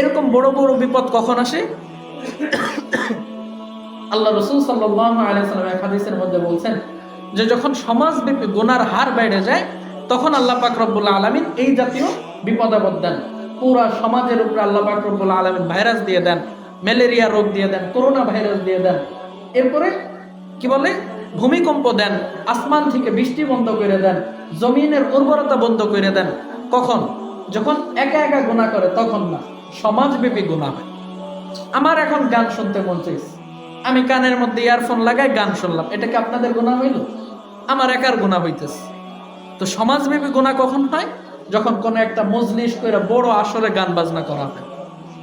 এরকম বড় বড় বিপদ কখন আসে? আল্লাহ রসুল সাল্লাহ হাদিসের মধ্যে বলছেন যে যখন সমাজব্যাপী গুনার হার বেড়ে যায়, তখন আল্লাহ পাক আলমিন এই জাতীয় বিপদাবদ দেন। পুরা সমাজের উপরে আল্লাহ পাক আলমিন ভাইরাস দিয়ে দেন, ম্যালেরিয়া রোগ দিয়ে দেন, করোনা ভাইরাস দিয়ে দেন। এরপরে কি বলে? ভূমিকম্প দেন, আসমান থেকে বৃষ্টি বন্ধ করে দেন, জমিনের উর্বরতা বন্ধ করে দেন। কখন? যখন একা একা গুণা করে, তখন না। সমাজব্যাপী গুণা। হয় আমার এখন গান শুনতে মন চাইছে। আমি কানের মধ্যে ইয়ারফোন লাগাই গান শুনলাম। এটা কি আপনাদের গুণা হইল? আমার একার গুণা হইতেছে। তো সমাজব্যাপী গুণা কখন হয়? যখন কোনো একটা মজলিস করে বড় আসরে গান বাজনা করা হয়।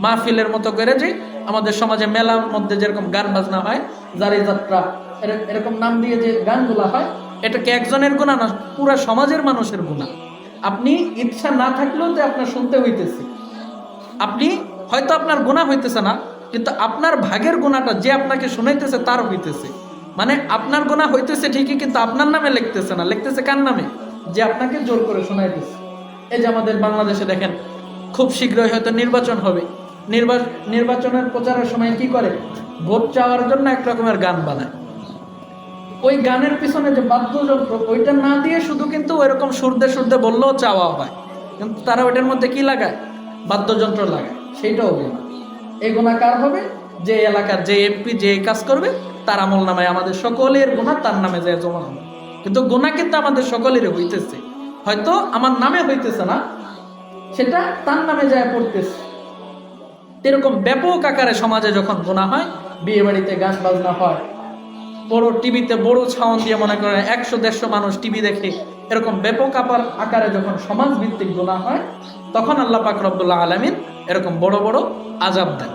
মাহফিলের মতো করে যে আমাদের সমাজে মেলার মধ্যে যেরকম গান বাজনা হয়, জারি যাত্রা এরকম নাম দিয়ে যে গানগুলা হয়, এটা কি একজনের গুণা না পুরা সমাজের মানুষের গুণা? আপনি ইচ্ছা না থাকলেও তো আপনার শুনতে হইতেছে। আপনি হয়তো আপনার গুণা হইতেছে না, কিন্তু আপনার ভাগের গুণাটা যে আপনাকে শুনাইতেছে তার হইতেছে। মানে আপনার গোনা হইতেছে ঠিকই, কিন্তু আপনার নামে লিখতেছে না। লিখতেছে কার নামে? যে আপনাকে জোর করে শোনাইতেছে এই যে আমাদের বাংলাদেশে দেখেন, খুব শীঘ্রই হয়তো নির্বাচন হবে। নির্বাচন নির্বাচনের প্রচারের সময় কি করে? ভোট চাওয়ার জন্য এক রকমের গান বানায়। ওই গানের পিছনে যে বাদ্যযন্ত্র, ওইটা না দিয়ে শুধু কিন্তু ওইরকম সুরদে সুরদে বললেও চাওয়া হয়। কিন্তু তারা ওইটার মধ্যে কি লাগায়? বাদ্যযন্ত্র লাগায় সেইটাও গুণা এই গুণা কার হবে যে এলাকার যে এমপি যে কাজ করবে, তার আমল নামায় আমাদের সকলের গুণা তার নামে যায় জমা হবে। কিন্তু গুণা কিন্তু আমাদের সকলের হইতেছে। হয়তো আমার নামে হইতেছে না, সেটা তার নামে যায় পড়তেছে। এরকম ব্যাপক আকারে সমাজে যখন গোনা হয় বিয়ে বাড়িতে গান বাজনা হয়, বড় টিভিতে বড় ছাউন দিয়ে মনে করেন একশো দেড়শো মানুষ টিভি দেখে এরকম ব্যাপক আপার আকারে যখন সমাজ ভিত্তিক গোনা হয়, তখন আল্লাহ পাক রব্বুল্লাহ আলমিন এরকম বড় বড় আজাব দেন।